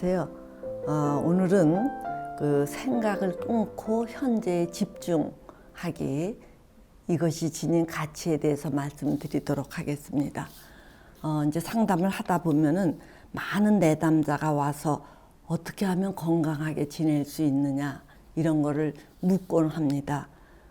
안녕하세요. 어, 오늘은 그 생각을 끊고 현재에 집중하기 이것이 지닌 가치에 대해서 말씀드리도록 하겠습니다. 어, 이제 상담을 하다 보면은 많은 내담자가 와서 어떻게 하면 건강하게 지낼 수 있느냐 이런 거를 묻곤 합니다.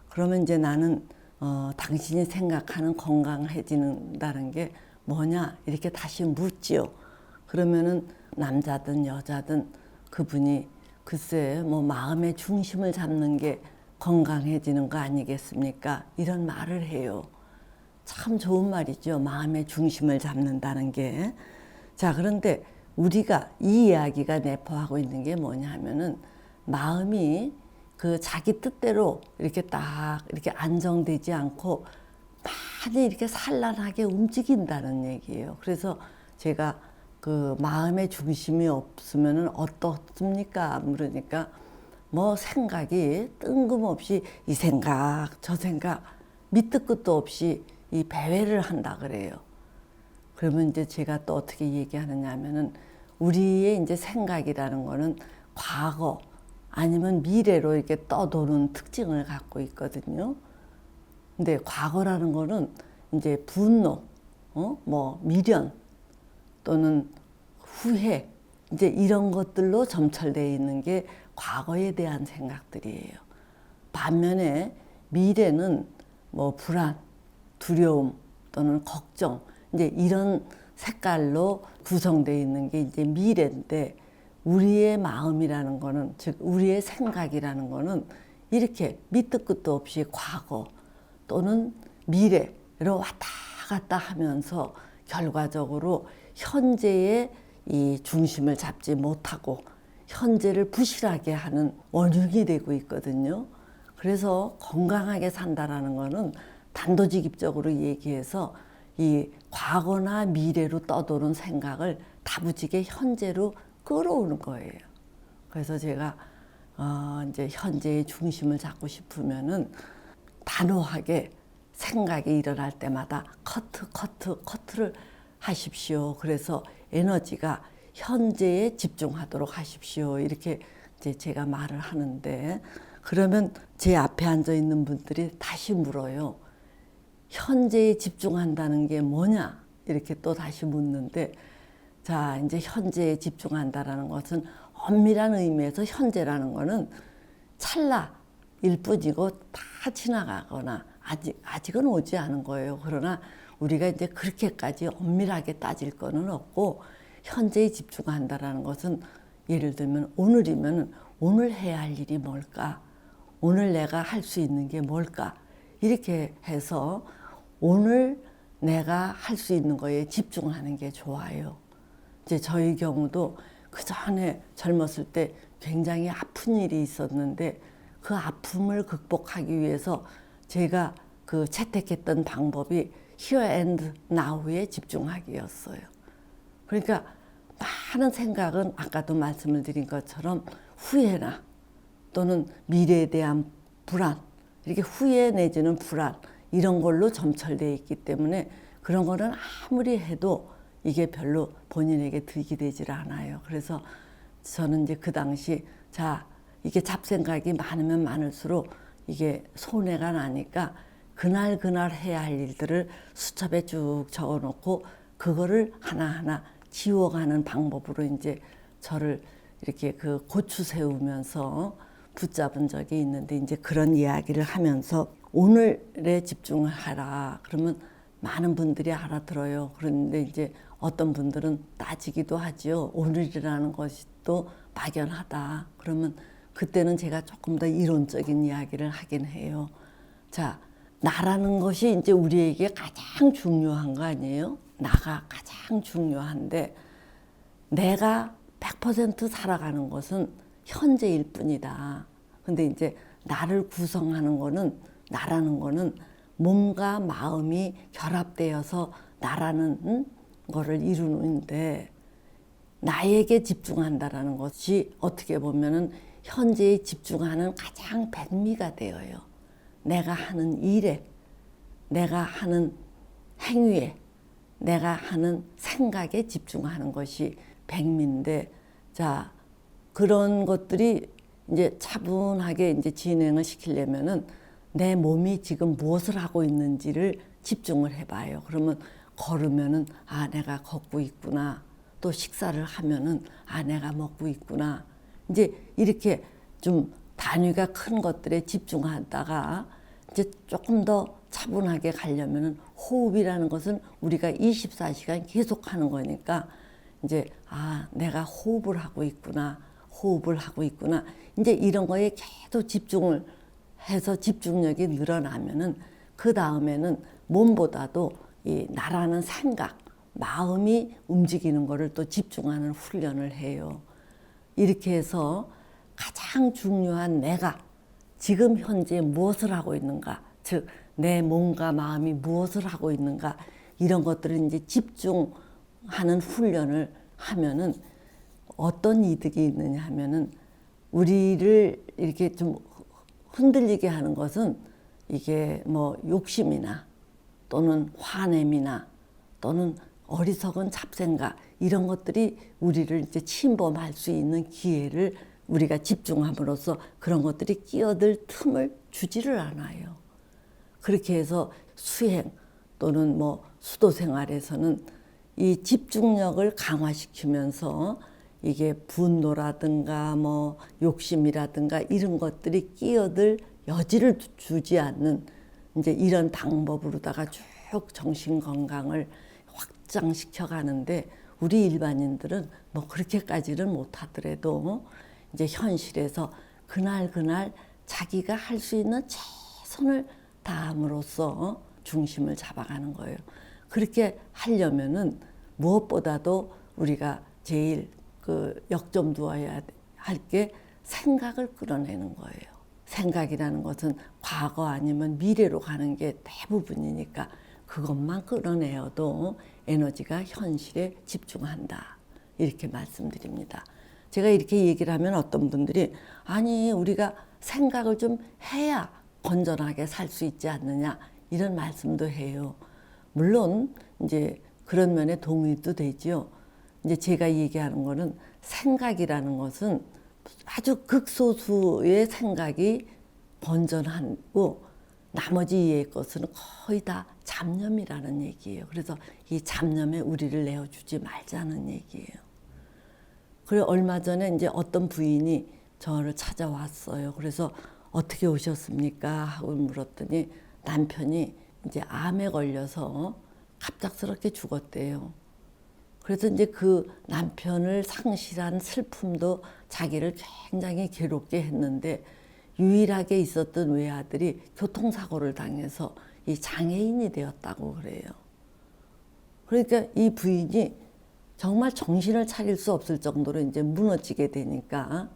그러면 이제 나는 어, 당신이 생각하는 건강해지는다는 게 뭐냐 이렇게 다시 묻지요. 그러면은 남자든 여자든 그분이 글쎄 뭐 마음의 중심을 잡는 게 건강해지는 거 아니겠습니까? 이런 말을 해요. 참 좋은 말이죠. 마음의 중심을 잡는다는 게. 자, 그런데 우리가 이 이야기가 내포하고 있는 게 뭐냐 하면은 마음이 그 자기 뜻대로 이렇게 딱 이렇게 안정되지 않고 많이 이렇게 산란하게 움직인다는 얘기예요. 그래서 제가 그 마음의 중심이 없으면은 어떻습니까? 물으니까 뭐 생각이 뜬금없이 이 생각 저 생각 밑도 끝도 없이 이 배회를 한다 그래요. 그러면 이제 제가 또 어떻게 얘기하느냐 하면은 우리의 이제 생각이라는 거는 과거 아니면 미래로 이렇게 떠도는 특징을 갖고 있거든요. 근데 과거라는 거는 이제 분노, 어? 뭐 미련 또는 후회 이제 이런 것들로 점철되어 있는 게 과거에 대한 생각들이에요. 반면에 미래는 뭐 불안, 두려움 또는 걱정 이제 이런 색깔로 구성되어 있는 게 이제 미래인데 우리의 마음이라는 거는 즉 우리의 생각이라는 거는 이렇게 밑도 끝도 없이 과거 또는 미래로 왔다 갔다 하면서 결과적으로 현재의 이 중심을 잡지 못하고 현재를 부실하게 하는 원흉이 되고 있거든요. 그래서 건강하게 산다라는 거는 단도직입적으로 얘기해서 이 과거나 미래로 떠도는 생각을 다부지게 현재로 끌어오는 거예요. 그래서 제가 어 이제 현재의 중심을 잡고 싶으면은 단호하게 생각이 일어날 때마다 커트 커트 커트를 하십시오. 그래서 에너지가 현재에 집중하도록 하십시오. 이렇게 이제 제가 말을 하는데 그러면 제 앞에 앉아 있는 분들이 다시 물어요. 현재에 집중한다는 게 뭐냐? 이렇게 또 다시 묻는데 자, 이제 현재에 집중한다라는 것은 엄밀한 의미에서 현재라는 거는 찰나일 뿐이고 다 지나가거나 아직 아직은 오지 않은 거예요. 그러나 우리가 이제 그렇게까지 엄밀하게 따질 거는 없고 현재에 집중한다라는 것은 예를 들면 오늘이면 오늘 해야 할 일이 뭘까? 오늘 내가 할 수 있는 게 뭘까? 이렇게 해서 오늘 내가 할 수 있는 거에 집중하는 게 좋아요. 이제 저희 경우도 그 전에 젊었을 때 굉장히 아픈 일이 있었는데 그 아픔을 극복하기 위해서 제가 그 채택했던 방법이 here and now에 집중하기였어요. 그러니까 많은 생각은 아까도 말씀을 드린 것처럼 후회나 또는 미래에 대한 불안, 이렇게 후회 내지는 불안 이런 걸로 점철되어 있기 때문에 그런 거는 아무리 해도 이게 별로 본인에게 득이 되질 않아요. 그래서 저는 이제 그 당시 자 이게 잡생각이 많으면 많을수록 이게 손해가 나니까 그날 그날 해야 할 일들을 수첩에 쭉 적어놓고 그거를 하나하나 지워가는 방법으로 이제 저를 이렇게 그 고추 세우면서 붙잡은 적이 있는데 이제 그런 이야기를 하면서 오늘에 집중을 하라. 그러면 많은 분들이 알아들어요. 그런데 이제 어떤 분들은 따지기도 하지요. 오늘이라는 것이 또 막연하다. 그러면 그때는 제가 조금 더 이론적인 이야기를 하긴 해요. 자, 나라는 것이 이제 우리에게 가장 중요한 거 아니에요? 나가 가장 중요한데 내가 100% 살아가는 것은 현재일 뿐이다. 근데 이제 나를 구성하는 거는 나라는 거는 몸과 마음이 결합되어서 나라는 거를 이루는데 나에게 집중한다라는 것이 어떻게 보면은 현재에 집중하는 가장 백미가 되어요. 내가 하는 일에, 내가 하는 행위에, 내가 하는 생각에 집중하는 것이 백미인데, 자, 그런 것들이 이제 차분하게 이제 진행을 시키려면은 내 몸이 지금 무엇을 하고 있는지를 집중을 해봐요. 그러면 걸으면은 아 내가 걷고 있구나. 또 식사를 하면은 아 내가 먹고 있구나. 이제 이렇게 좀 단위가 큰 것들에 집중하다가 이제 조금 더 차분하게 가려면은 호흡이라는 것은 우리가 24시간 계속 하는 거니까 이제 아 내가 호흡을 하고 있구나. 호흡을 하고 있구나. 이제 이런 거에 계속 집중을 해서 집중력이 늘어나면은 그 다음에는 몸보다도 이 나라는 생각, 마음이 움직이는 거를 또 집중하는 훈련을 해요. 이렇게 해서 가장 중요한 내가 지금 현재 무엇을 하고 있는가, 즉 내 몸과 마음이 무엇을 하고 있는가? 이런 것들을 이제 집중하는 훈련을 하면은 어떤 이득이 있느냐 하면은 우리를 이렇게 좀 흔들리게 하는 것은 이게 뭐 욕심이나 또는 화냄이나 또는 어리석은 잡생각 이런 것들이 우리를 이제 침범할 수 있는 기회를 우리가 집중함으로써 그런 것들이 끼어들 틈을 주지를 않아요. 그렇게 해서 수행 또는 뭐 수도 생활에서는 이 집중력을 강화시키면서 이게 분노라든가 뭐 욕심이라든가 이런 것들이 끼어들 여지를 주지 않는 이제 이런 방법으로다가 쭉 정신 건강을 확장시켜 가는데 우리 일반인들은 뭐 그렇게까지는 못하더라도 이제 현실에서 그날 그날 자기가 할 수 있는 최선을 다함으로써 중심을 잡아가는 거예요. 그렇게 하려면은 무엇보다도 우리가 제일 그 역점 두어야 할 게 생각을 끌어내는 거예요. 생각이라는 것은 과거 아니면 미래로 가는 게 대부분이니까 그것만 끌어내어도 에너지가 현실에 집중한다. 이렇게 말씀드립니다. 제가 이렇게 얘기를 하면 어떤 분들이 아니 우리가 생각을 좀 해야 건전하게 살 수 있지 않느냐 이런 말씀도 해요. 물론 이제 그런 면에 동의도 되지요. 이제 제가 얘기하는 거는 생각이라는 것은 아주 극소수의 생각이 번전하고 나머지 이의 것은 거의 다 잡념이라는 얘기예요. 그래서 이 잡념에 우리를 내어주지 말자는 얘기예요. 그래 얼마 전에 이제 어떤 부인이 저를 찾아왔어요. 그래서 어떻게 오셨습니까? 하고 물었더니 남편이 이제 암에 걸려서 갑작스럽게 죽었대요. 그래서 이제 그 남편을 상실한 슬픔도 자기를 굉장히 괴롭게 했는데 유일하게 있었던 외아들이 교통사고를 당해서 이 장애인이 되었다고 그래요. 그러니까 이 부인이 정말 정신을 차릴 수 없을 정도로 이제 무너지게 되니까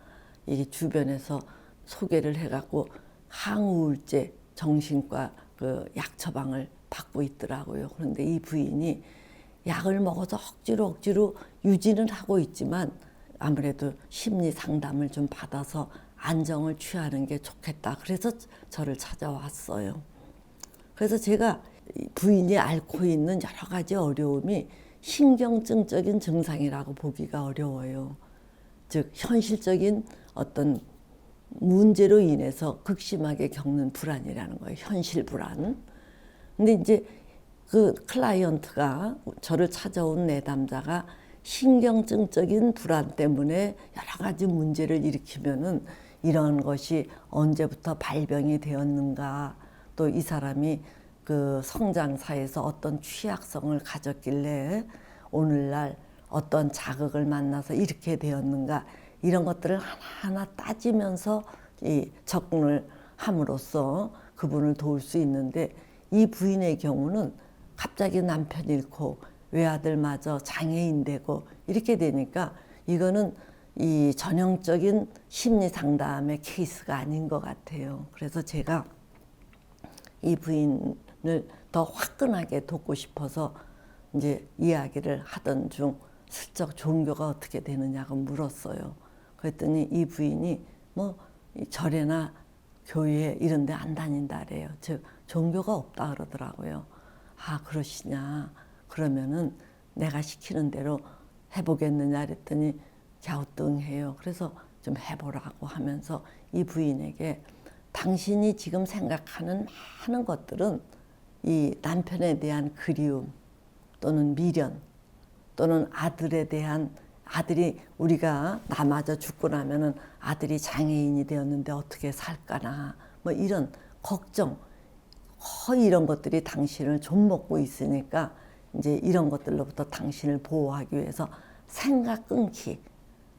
이 주변에서 소개를 해갖고 항우울제 정신과 그 약 처방을 받고 있더라고요. 그런데 이 부인이 약을 먹어서 억지로 억지로 유지는 하고 있지만 아무래도 심리 상담을 좀 받아서 안정을 취하는 게 좋겠다. 그래서 저를 찾아왔어요. 그래서 제가 부인이 앓고 있는 여러 가지 어려움이 신경증적인 증상이라고 보기가 어려워요. 즉, 현실적인 어떤 문제로 인해서 극심하게 겪는 불안이라는 거예요. 현실 불안. 근데 이제 그 클라이언트가 저를 찾아온 내담자가 신경증적인 불안 때문에 여러 가지 문제를 일으키면은 이런 것이 언제부터 발병이 되었는가 또 이 사람이 그 성장사에서 어떤 취약성을 가졌길래 오늘날 어떤 자극을 만나서 이렇게 되었는가 이런 것들을 하나하나 따지면서 이 접근을 함으로써 그분을 도울 수 있는데 이 부인의 경우는 갑자기 남편 잃고 외아들마저 장애인 되고 이렇게 되니까 이거는 이 전형적인 심리 상담의 케이스가 아닌 것 같아요. 그래서 제가 이 부인을 더 화끈하게 돕고 싶어서 이제 이야기를 하던 중 슬쩍 종교가 어떻게 되느냐고 물었어요. 그랬더니 이 부인이 뭐 절에나 교회 이런 데 안 다닌다래요. 즉 종교가 없다 그러더라고요. 아 그러시냐. 그러면은 내가 시키는 대로 해보겠느냐 그랬더니 갸우뚱해요. 그래서 좀 해보라고 하면서 이 부인에게 당신이 지금 생각하는 많은 것들은 이 남편에 대한 그리움 또는 미련 또는 아들에 대한 아들이 우리가 나마저 죽고 나면은 아들이 장애인이 되었는데 어떻게 살까나 뭐 이런 걱정 거의 이런 것들이 당신을 좀 먹고 있으니까 이제 이런 것들로부터 당신을 보호하기 위해서 생각 끊기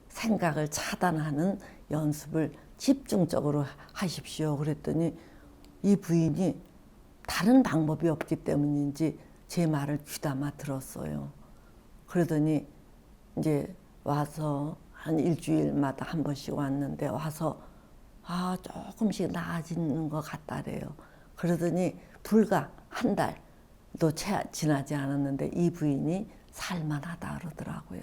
생각을 차단하는 연습을 집중적으로 하십시오. 그랬더니 이 부인이 다른 방법이 없기 때문인지 제 말을 귀담아 들었어요. 그러더니 이제 와서 한 일주일마다 한 번씩 왔는데 와서 아 조금씩 나아지는 것 같다래요. 그러더니 불과 한 달도 채 지나지 않았는데 이 부인이 살만하다 그러더라고요.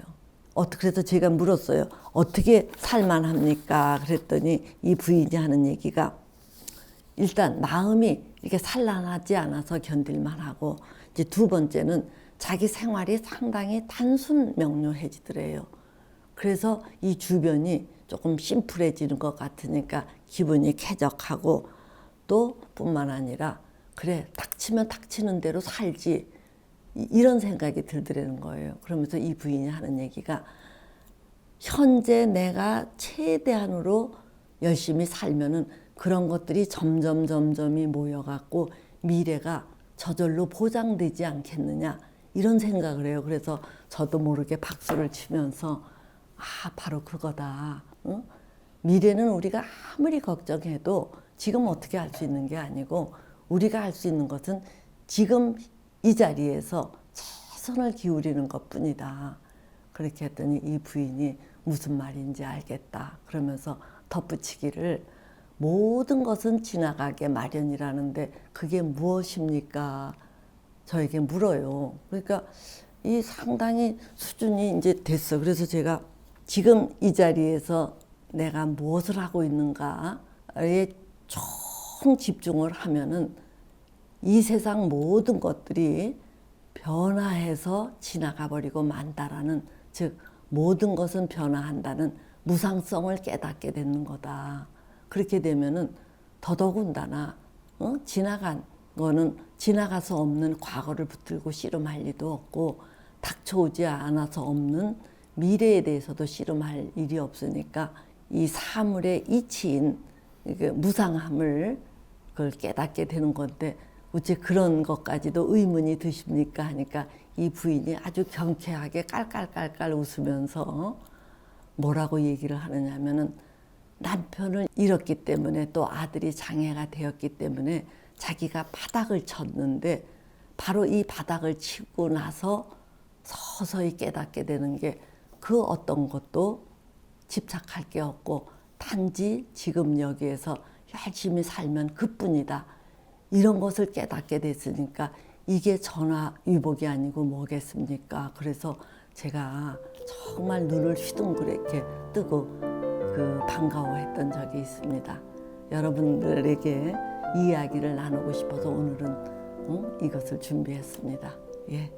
어떻게 그래서 제가 물었어요. 어떻게 살만합니까? 그랬더니 이 부인이 하는 얘기가 일단 마음이 이렇게 산란하지 않아서 견딜만하고 이제 두 번째는 자기 생활이 상당히 단순 명료해지더래요. 그래서 이 주변이 조금 심플해지는 것 같으니까 기분이 쾌적하고 또 뿐만 아니라 그래 닥치면 닥치는 대로 살지 이- 이런 생각이 들더라는 거예요. 그러면서 이 부인이 하는 얘기가 현재 내가 최대한으로 열심히 살면은 그런 것들이 점점 점점이 모여갖고 미래가 저절로 보장되지 않겠느냐 이런 생각을 해요. 그래서 저도 모르게 박수를 치면서 아 바로 그거다. 응? 미래는 우리가 아무리 걱정해도 지금 어떻게 할 수 있는 게 아니고 우리가 할 수 있는 것은 지금 이 자리에서 최선을 기울이는 것뿐이다. 그렇게 했더니 이 부인이 무슨 말인지 알겠다. 그러면서 덧붙이기를 모든 것은 지나가게 마련이라는데 그게 무엇입니까? 저에게 물어요. 그러니까 이 상당히 수준이 이제 됐어. 그래서 제가 지금 이 자리에서 내가 무엇을 하고 있는가에 총 집중을 하면은 이 세상 모든 것들이 변화해서 지나가 버리고 만다라는 즉 모든 것은 변화한다는 무상성을 깨닫게 되는 거다. 그렇게 되면은 더더군다나 어? 지나간 거는 지나가서 없는 과거를 붙들고 씨름할 리도 없고 닥쳐오지 않아서 없는 미래에 대해서도 씨름할 일이 없으니까 이 사물의 이치인 그 무상함을 그걸 깨닫게 되는 건데 어째 그런 것까지도 의문이 드십니까 하니까 이 부인이 아주 경쾌하게 깔깔깔깔 웃으면서 뭐라고 얘기를 하느냐면은 남편을 잃었기 때문에 또 아들이 장애가 되었기 때문에 자기가 바닥을 쳤는데 바로 이 바닥을 치고 나서 서서히 깨닫게 되는 게 그 어떤 것도 집착할 게 없고 단지 지금 여기에서 열심히 살면 그뿐이다. 이런 것을 깨닫게 됐으니까 이게 전화 위복이 아니고 뭐겠습니까? 그래서 제가 정말 눈을 휘둥그레게 뜨고 그 반가워했던 적이 있습니다. 여러분들에게 이야기를 나누고 싶어서 오늘은 어? 이것을 준비했습니다. 예.